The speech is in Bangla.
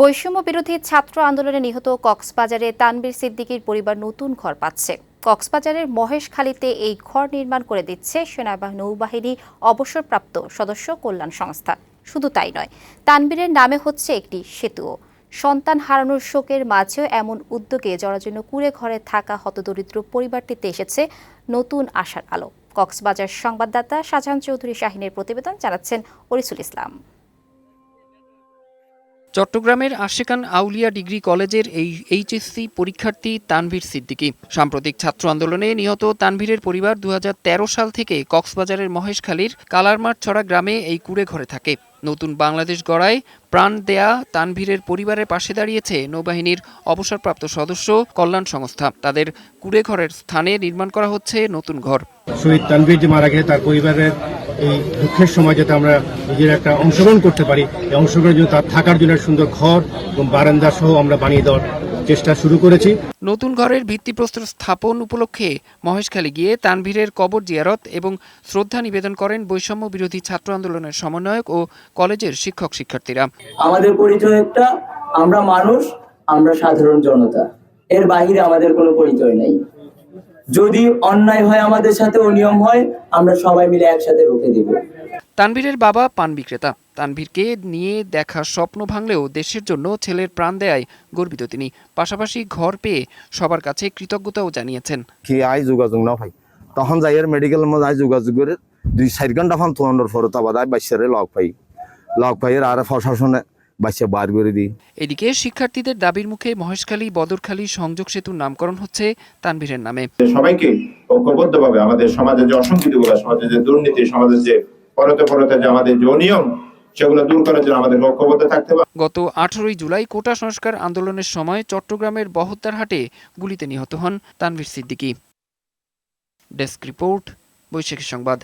বৈষম্য বিরোধী ছাত্র আন্দোলনে নিহত কক্সবাজারে তানবীর সিদ্দিকীর পরিবার নতুন ঘর পাচ্ছে। কক্সবাজারের মহেশখালীতে এই ঘর নির্মাণ করে দিচ্ছে সেনাবাহিনী নৌবাহিনী অবসরপ্রাপ্ত সদস্য কল্যাণ সংস্থা। শুধু তাই নয়, তানবীরের নামে হচ্ছে একটি সেতুও। সন্তান হারানোর শোকের মাঝেও এমন উদ্যোগে জরাজীর্ণ কুড়ে ঘরে থাকা হতদরিদ্র পরিবারটিতে এসেছে নতুন আশার আলো। কক্সবাজার সংবাদদাতা শাহজাহান চৌধুরী শাহিনের প্রতিবেদন জানাচ্ছেন অরিসুল ইসলাম। চট্টগ্রামের আশেকান আউলিয়া ডিগ্রি কলেজের এই এইচএসসি পরীক্ষার্থী তানভীর সিদ্দিকী। সাম্প্রতিক ছাত্র আন্দোলনে নিহত তানভীরের পরিবার দুহাজার তেরো সাল থেকে কক্সবাজারের মহেশখালীর কালারমাঠ ছড়া গ্রামে এই কুড়ে ঘরে থাকে। নতুন বাংলাদেশ গড়ায় প্রাণ দেয়া তানভীরের পরিবারের পাশে দাঁড়িয়েছে নৌবাহিনীর অবসরপ্রাপ্ত সদস্য কল্যাণ সংস্থা। তাদের কুড়ে ঘরের স্থানে নির্মাণ করা হচ্ছে নতুন ঘর। শহীদ তানভীর যে মারা গেছে, তার পরিবারের এই দুঃখের সময় যাতে আমরা নিজের একটা অংশগ্রহণ করতে পারি। এই অংশগ্রহণের জন্য তার থাকার জন্য সুন্দর ঘর এবং বারান্দা সহ আমরা বানিয়ে দেওয়ার চেষ্টা শুরু করেছি। নতুন ঘরের ভিত্তিপ্রস্তর স্থাপন উপলক্ষে মহেশখালী গিয়ে তানভীরের কবর জিয়ারত এবং শ্রদ্ধা নিবেদন করেন বৈষম্য বিরোধী ছাত্র আন্দোলনের সমন্বয়ক ও কলেজের শিক্ষক শিক্ষার্থীরা। আমাদের পরিচয় একটা আমরা মানুষ আমরা সাধারণ জনতা। এর বাইরে আমাদের কোনো পরিচয় নেই। যদি অন্যায় হয় আমাদের সাথে অনিয়ম হয় আমরা সবাই মিলে একসাথে রুখে দিব। তানভীরের বাবা পান বিক্রেতা। তানভীরকে নিয়ে দেখা স্বপ্ন ভাঙলেও দেশের জন্য ছেলের প্রাণ দেয়ায় গর্বিত তিনি। পাশাপাশি ঘর পেয়ে সবার কাছে কৃতজ্ঞতাও জানিয়েছেন। কি আই যোগাযোগ না ভাই? তখন যাই এর মেডিকেল মধ্যে আই যোগাযোগ করে দুই চার ঘণ্টা ফান তোমার ফরত আবার আই বাচ্চারে লগ পাই। লগ পাই আর প্রশাসনে বাচ্চা বার করে দিই। এদিকে শিক্ষার্থীদের দাবির মুখে মহেশখালী বদরখালী সংযোগ সেতুর নামকরণ হচ্ছে তানভীরের নামে। সবাইকে ঐক্যবদ্ধভাবে আমাদের সমাজে যে অসংখ্যগুলো সমাজে যে দুর্নীতি সমাজের যে পরতে পরতে যে আমাদের যে অনিয়ম সেগুলো দূর করার জন্য আমাদের ঐক্যবদ্ধ থাকতে হবে। গত আঠারোই জুলাই কোটা সংস্কার আন্দোলনের সময় চট্টগ্রামের বহদ্দারহাটে গুলিতে নিহত হন তানভীর সিদ্দিকী। ডেস্ক রিপোর্ট বৈশাখী সংবাদ।